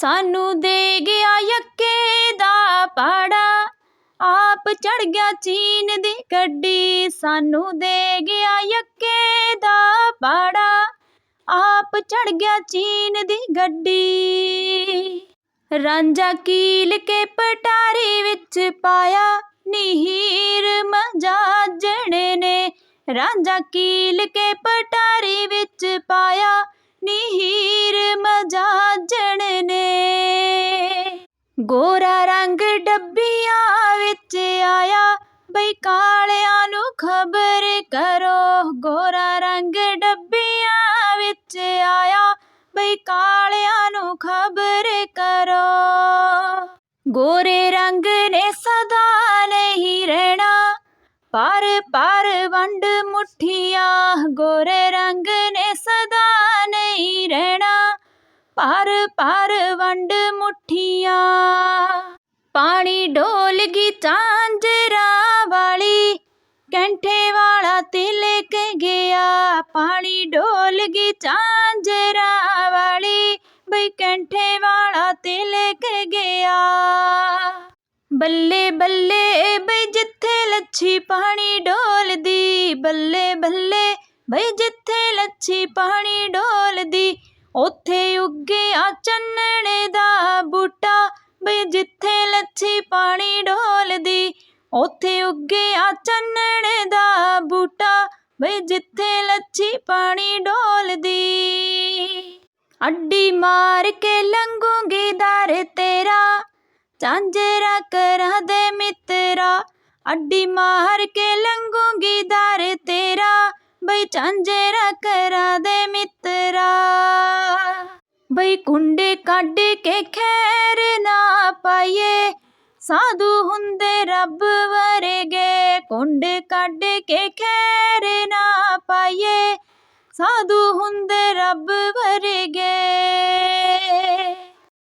ਸਾਨੂੰ ਦੇ ਗਿਆ ਯੱਕੇ ਦਾ ਪਾੜਾ। ਆਪ ਚੜ ਗਿਆ ਚੀਨ ਦੀ ਗੱਡੀ। ਸਾਨੂੰ ਦੇ ਗਿਆ ਯੱਕੇ ਦਾ ਪਾੜਾ। ਆਪ ਚੜ ਗਿਆ ਚੀਨ ਦੀ ਗੱਡੀ। ਰਾਂਝਾ ਕੀਲ ਕੇ ਪਟਾਰੀ ਵਿੱਚ ਪਾਇਆ। ਨੀਹੀਰ ਮਜਾਜਣ ਨੇ। ਰਾਂਝਾ ਕੀਲ ਕੇ ਪਟਾਰੀ ਗੋਰਾ ਰੰਗ ਡੱਬੀਆਂ ਵਿੱਚ ਆਇਆ। ਬਈ ਕਾਲਿਆਂ ਨੂੰ ਖਬਰ ਕਰੋ, ਗੋਰਾ ਰੰਗ ਡੱਬੀਆਂ ਵਿੱਚ ਆਇਆ। ਬਈ ਕਾਲਿਆਂ ਨੂੰ ਖਬਰ ਕਰੋ। ਗੋਰੇ ਰੰਗ ਨੇ ਸਦਾ ਨਹੀਂ ਰਹਿਣਾ। ਪਰ ਪਰ ਵੰਡ ਮੁੱਠੀਆਂ ਗੋਰੇ ਪਰ ਪਰ ਵੰਡ ਮੁੱਠੀਆਂ। ਪਾਣੀ ਡੋਲ ਗਈ ਚਾਂਜਰਾ ਵਾਲੀ, ਕੈਂਠੇ ਵਾਲਾ ਤਿਲਕ ਗਿਆ। ਪਾਣੀ ਡੋਲ ਗਈ ਚਾਂਜਰਾ ਵਾਲੀ, ਬਈ ਕੈਂਠੇ ਵਾਲਾ ਤਿਲਕ ਗਿਆ। ਬੱਲੇ ਬੱਲੇ ਬਈ ਜਿੱਥੇ ਲੱਛੀ ਪਾਣੀ ਡੋਲਦੀ, ਬੱਲੇ ਬੱਲੇ ਬਈ ਜਿੱਥੇ ਲੱਛੀ ਪਾਣੀ ਡੋਲਦੀ ਉੱਥੇ ਉੱਗਿਆ ਚੰਨਣੇ ਦਾ ਬੂਟਾ, ਬਈ ਜਿੱਥੇ ਲੱਛੀ ਪਾਣੀ ਡੋਲਦੀ। ਉੱਥੇ ਉੱਗਿਆ ਚੰਨਣੇ ਦਾ ਬੂਟਾ, ਬਈ ਜਿੱਥੇ ਲੱਛੀ ਪਾਣੀ ਡੋਲਦੀ। ਅੱਡੀ ਮਾਰ ਕੇ ਲੰਘੂਗੀ ਦਰ ਤੇਰਾ, ਝਾਂਜਰਾ ਕਰਾਂ ਦੇ ਮਿੱਤਰਾ। ਅੱਡੀ ਮਾਰ ਕੇ ਲੰਘੂਗੀ ਦਰ ਤੇਰਾ ਬਈ ਝਾਂਜਰਾ ਕਰਾਂ ਦੇ ਮਿੱਤਰਾ। ਬਈ ਕੁੰਡੇ ਕੱਢ ਕੇ ਖੈਰ ਨਾ ਪਾਈਏ। ਸਾਧੂ ਹੁੰਦੇ ਰੱਬ ਵਰਗੇ। ਕੁੰਡੇ ਕੱਢ ਕੇ ਖੈਰ ਨਾ ਪਾਈਏ। ਸਾਧੂ ਹੁੰਦੇ ਰੱਬ